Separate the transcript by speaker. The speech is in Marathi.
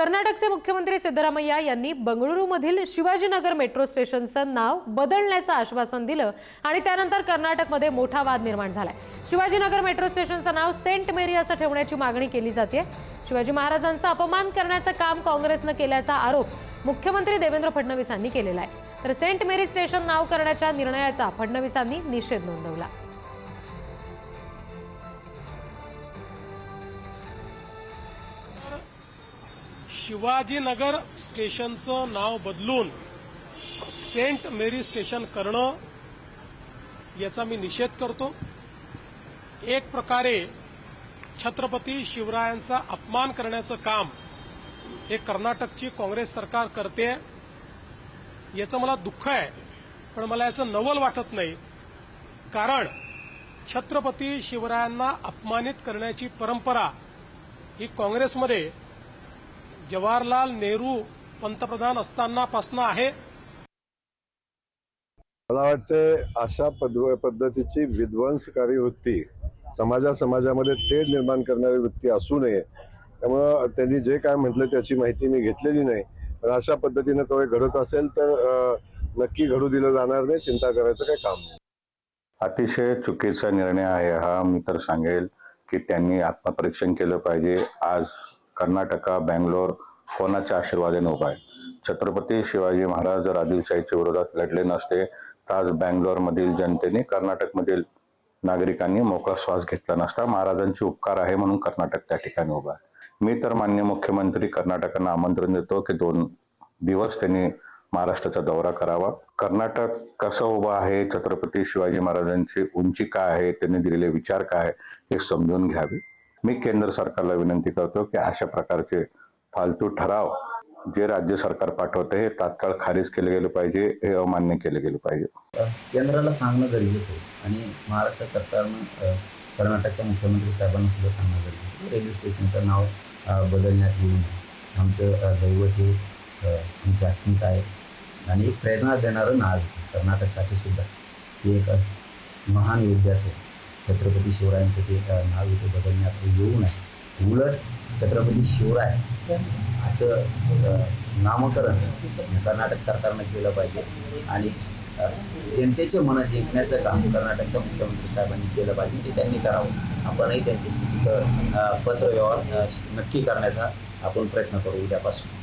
Speaker 1: कर्नाटकचे मुख्यमंत्री सिद्धरामय्या यांनी बंगळुरूमधील शिवाजीनगर मेट्रो स्टेशनचं नाव बदलण्याचं आश्वासन दिलं आणि त्यानंतर कर्नाटकमध्ये मोठा वाद निर्माण झालाय. शिवाजीनगर मेट्रो स्टेशनचं नाव सेंट मेरी असं ठेवण्याची मागणी केली जाते शिवाजी महाराजांचा अपमान करण्याचं काम काँग्रेसनं केल्याचा आरोप मुख्यमंत्री देवेंद्र फडणवीसांनी केलेला आहे. तर सेंट मेरी स्टेशन नाव करण्याच्या निर्णयाचा फडणवीसांनी निषेध नोंदवला.
Speaker 2: शिवाजीनगर स्टेशनचं नाव बदलून सेंट मेरी स्टेशन करणं याचा मी निषेध करतो. एक प्रकारे छत्रपती शिवरायांचा अपमान करण्याचं काम हे कर्नाटकची काँग्रेस सरकार करते याचं मला दुःख आहे. पण मला याचं नवल वाटत नाही. कारण छत्रपती शिवरायांना अपमानित करण्याची परंपरा ही काँग्रेसमध्ये जवाहरलाल नेहरू पंतप्रधान असतानापासून आहे.
Speaker 3: मला वाटते अशा पद्धतीची विध्वंसकारी वृत्ती समाजा समाजामध्ये तेढ निर्माण करणारी वृत्ती असू नये. त्यामुळं त्यांनी जे काय म्हटलं त्याची माहिती मी घेतलेली नाही. पण अशा पद्धतीनं तो घडत असेल तर नक्की घडू दिलं जाणार नाही चिंता करायचं काही काम नाही.
Speaker 4: अतिशय चुकीचा निर्णय आहे हा. मी तर सांगेल की त्यांनी आत्मपरीक्षण केलं पाहिजे. आज कर्नाटका बँगलोर कोणाच्या आशीर्वादाने उभा आहे? छत्रपती शिवाजी महाराज जर आदिलशाहीच्या विरोधात लढले नसते तर आज बँगलोरमधील जनतेने कर्नाटकमधील नागरिकांनी मोकळा श्वास घेतला नसता. महाराजांचे उपकार आहे म्हणून कर्नाटक त्या ठिकाणी उभा आहे. मी तर मान्य मुख्यमंत्री कर्नाटकांना आमंत्रण देतो की दोन दिवस त्यांनी महाराष्ट्राचा दौरा करावा. कर्नाटक कसं उभं आहे? छत्रपती शिवाजी महाराजांची उंची काय आहे? त्यांनी दिलेले विचार काय आहे? हे समजून घ्यावे. मी केंद्र सरकारला विनंती करतो की अशा प्रकारचे फालतू ठराव जे राज्य सरकार पाठवते हे तात्काळ खारिज केले गेले पाहिजे हे अमान्य केले गेले पाहिजे.
Speaker 5: केंद्राला सांगणं गरजेचं आहे आणि महाराष्ट्र सरकारनं कर्नाटकच्या मुख्यमंत्री साहेबांना सुद्धा सांगणं गरजेचं आहे. रेल्वे स्टेशनचं नाव बदलण्यात येऊ नये. आमचं दैवत हे आमची अस्मिता आहे आणि एक प्रेरणा देणारं नाव कर्नाटकसाठी सुद्धा. हे एक महान महान योद्ध्याचं छत्रपती शिवरायांचं ते नाव इथे बदलण्यात येऊ नये. उलट छत्रपती शिवराय असं नामकरण कर्नाटक सरकारनं केलं पाहिजे. आणि जनतेचे मन जिंकण्याचं काम कर्नाटकच्या मुख्यमंत्री साहेबांनी केलं पाहिजे. ते त्यांनी करावं. आपणही त्यांच्याशी तिथं पत्रव्यवहार नक्की करण्याचा आपण प्रयत्न करू उद्यापासून.